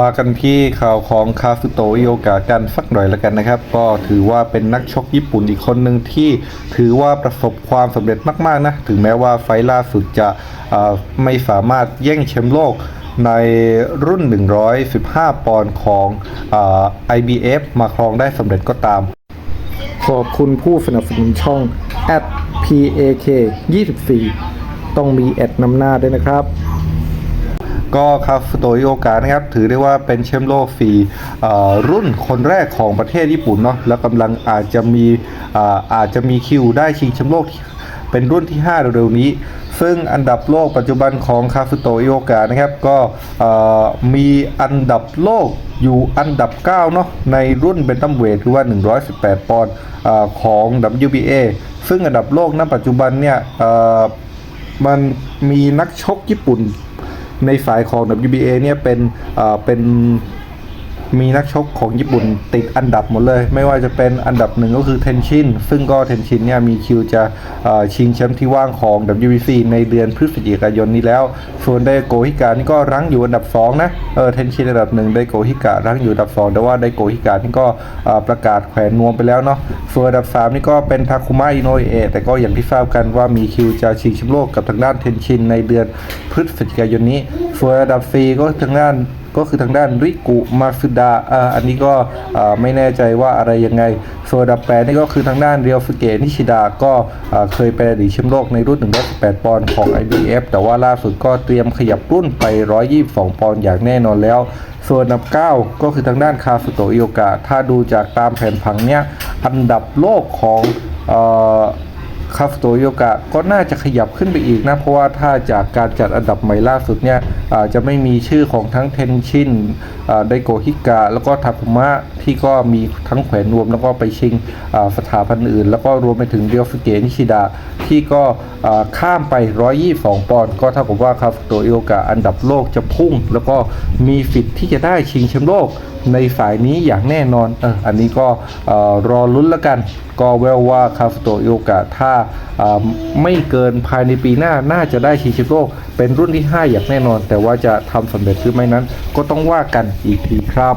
มากันที่ข่าวของคาฟุโตะโอกะกันสักหน่อยแล้วกันนะครับ ก็ถือว่าเป็นนักชกญี่ปุ่นอีกคนหนึ่งที่ถือว่าประสบความสำเร็จมากๆนะถึงแม้ว่าไฟล่าสุดจะไม่สามารถแย่งแชมป์โลกในรุ่น 115 ปอนด์ของเอ่อ IBF มาครองได้สำเร็จก็ตาม ขอบคุณผู้สนับสนุนช่อง @pak 24 ต้องมีแอดนำหน้าด้วยนะครับ ก็คาฟุโตโอกะนะครับถือได้ว่าเป็นแชมป์โลกฟรีรุ่นคนแรกของประเทศญี่ปุ่นเนาะแล้วกำลังอาจจะมีอาจจะมีคิวได้ชิงแชมป์โลกเป็นรุ่นที่ 5 เร็วๆนี้ ซึ่งอันดับโลกปัจจุบันของคาฟุโตโอกะนะครับก็มีอันดับโลกอยู่อันดับ9เนาะในรุ่นเบนตัมเวทหรือว่า 118 ปอนด์ของ WBA ซึ่งอันดับโลกณปัจจุบันเนี่ยมันมีนักชกญี่ปุ่น ในฝ่ายของ WBA เนี่ยเป็นเป็น มีนักชกของญี่ปุ่นติดอันดับหมดเลย ไม่ว่าจะเป็นอันดับหนึ่งก็คือเทนชินซึ่งก็เทนชินเนี่ยมีคิวจะชิงแชมป์ที่ว่างของ WBC ในเดือนพฤศจิกายนนี้แล้ว ส่วนไดโกฮิกานี่ก็รั้งอยู่อันดับ 2 นะเออเทนชินอันดับหนึ่งไดโกฮิการั้งอยู่อันดับ 2 แต่ว่าไดโกฮิกานี่ก็ประกาศแขวนนวมไปแล้วเนาะส่วนอันดับ 3 นี่ก็เป็นทาคุมะอิโนเอะแต่ก็อย่างที่ทราบกันว่ามีคิวจะชิงแชมป์โลกกับทางด้านเทนชินในเดือนพฤศจิกายนนี้ส่วนอันดับ 4 ก็ทางด้าน ก็คือทางด้านริกุมาซึดาอ่าอันนี้ก็ไม่แน่ใจว่าอะไรยังไง ส่วนอันดับแปดนี่ก็คือทางด้านเรียวสเกะนิชิดาก็เคยเป็นอดีตแชมป์โลกในรุ่น 118 ปอนด์ของ IBF แต่ว่าล่าสุดก็เตรียมขยับรุ่นไป 122 ปอนด์อย่างแน่นอนแล้ว ส่วนอันดับ 9 ก็คือทางด้านคาสุโตอิโอกะถ้าดูจากตามแผนผังเนี่ยอันดับโลกของเอ่อ คาฟโตโยกะก็น่าจะขยับขึ้นไปอีกนะ เพราะว่าถ้าจากการจัดอันดับใหม่ล่าสุดเนี่ยอาจจะไม่มีชื่อของทั้งเทนชินไดโกฮิกะ แล้วก็ทาคุมะที่ก็มีทั้งแขวนนวม แล้วก็ไปชิงสถาบันอื่น แล้วก็รวมไปถึงเรียวสเกนิชิดาที่ก็ข้ามไป 122 ปอนด์ก็เท่ากับว่าคาฟโตโยกะอันดับโลกจะพุ่ง แล้วก็มีสิทธิ์ที่จะได้ชิงแชมป์โลกในสายนี้อย่างแน่นอนเอออันนี้ก็อรอลุ้นแล้วกัน ก็แววว่าคาฟโตโยกะถ้าไม่เกินภายในปีหน้าน่าจะได้ชิงแชมป์โลกเป็นรุ่นที่ 5 อย่างแน่นอน แต่ว่าจะทำสำเร็จหรือไม่นั้น ก็ต้องว่ากันอีกทีครับ